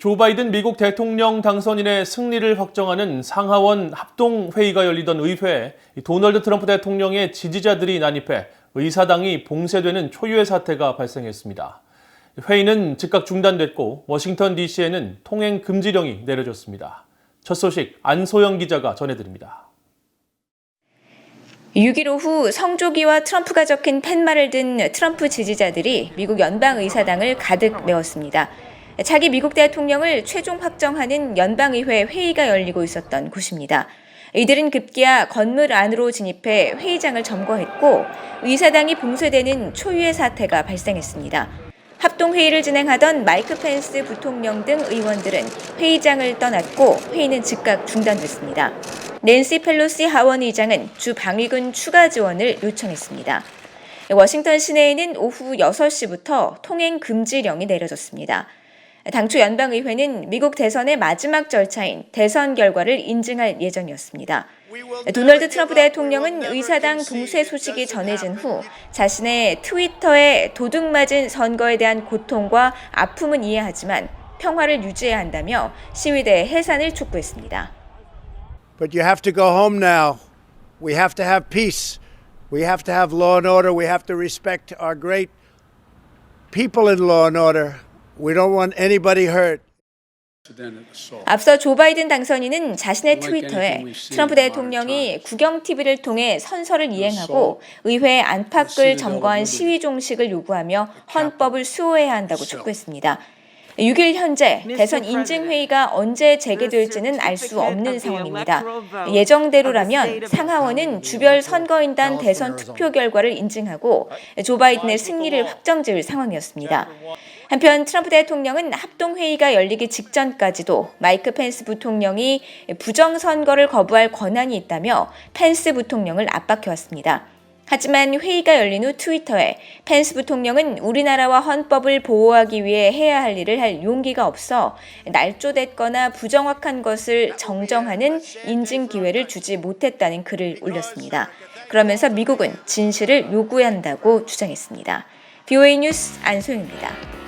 조 바이든 미국 대통령 당선인의 승리를 확정하는 상하원 합동회의가 열리던 의회에 도널드 트럼프 대통령의 지지자들이 난입해 의사당이 봉쇄되는 초유의 사태가 발생했습니다. 회의는 즉각 중단됐고 워싱턴 DC에는 통행 금지령이 내려졌습니다. 첫 소식 안소영 기자가 전해드립니다. 6일 오후 성조기와 트럼프가 적힌 팻말을 든 트럼프 지지자들이 미국 연방의사당을 가득 메웠습니다. 차기 미국 대통령을 최종 확정하는 연방의회 회의가 열리고 있었던 곳입니다. 이들은 급기야 건물 안으로 진입해 회의장을 점거했고 의사당이 봉쇄되는 초유의 사태가 발생했습니다. 합동회의를 진행하던 마이크 펜스 부통령 등 의원들은 회의장을 떠났고 회의는 즉각 중단됐습니다. 낸시 펠로시 하원 의장은 주 방위군 추가 지원을 요청했습니다. 워싱턴 시내에는 오후 6시부터 통행 금지령이 내려졌습니다. 당초 연방의회는 미국 대선의 마지막 절차인 대선 결과를 인증할 예정이었습니다. 도널드 트럼프 대통령은 의사당 봉쇄 소식이 전해진 후 자신의 트위터에 도둑 맞은 선거에 대한 고통과 아픔은 이해하지만 평화를 유지해야 한다며 시위대 해산을 촉구했습니다. But you have to go home now. We have to have peace. We have to have law and order. We have to respect our great people in law and order. We don't want anybody hurt. 앞서 조 바이든 당선인은 자신의 트위터에 트럼프 대통령이 국영 TV를 통해 선서를 이행하고 의회 안팎을 점거한 시위 종식을 요구하며 헌법을 수호해야 한다고 촉구했습니다. 6일 현재 대선 인증회의가 언제 재개될지는 알 수 없는 상황입니다. 예정대로라면 상하원은 주별 선거인단 대선 투표 결과를 인증하고 조 바이든의 승리를 확정 지을 상황이었습니다. 한편 트럼프 대통령은 합동회의가 열리기 직전까지도 마이크 펜스 부통령이 부정선거를 거부할 권한이 있다며 펜스 부통령을 압박해왔습니다. 하지만 회의가 열린 후 트위터에 펜스 부통령은 우리나라와 헌법을 보호하기 위해 해야 할 일을 할 용기가 없어 날조됐거나 부정확한 것을 정정하는 인증 기회를 주지 못했다는 글을 올렸습니다. 그러면서 미국은 진실을 요구해야 한다고 주장했습니다. BOA 뉴스 안소영입니다.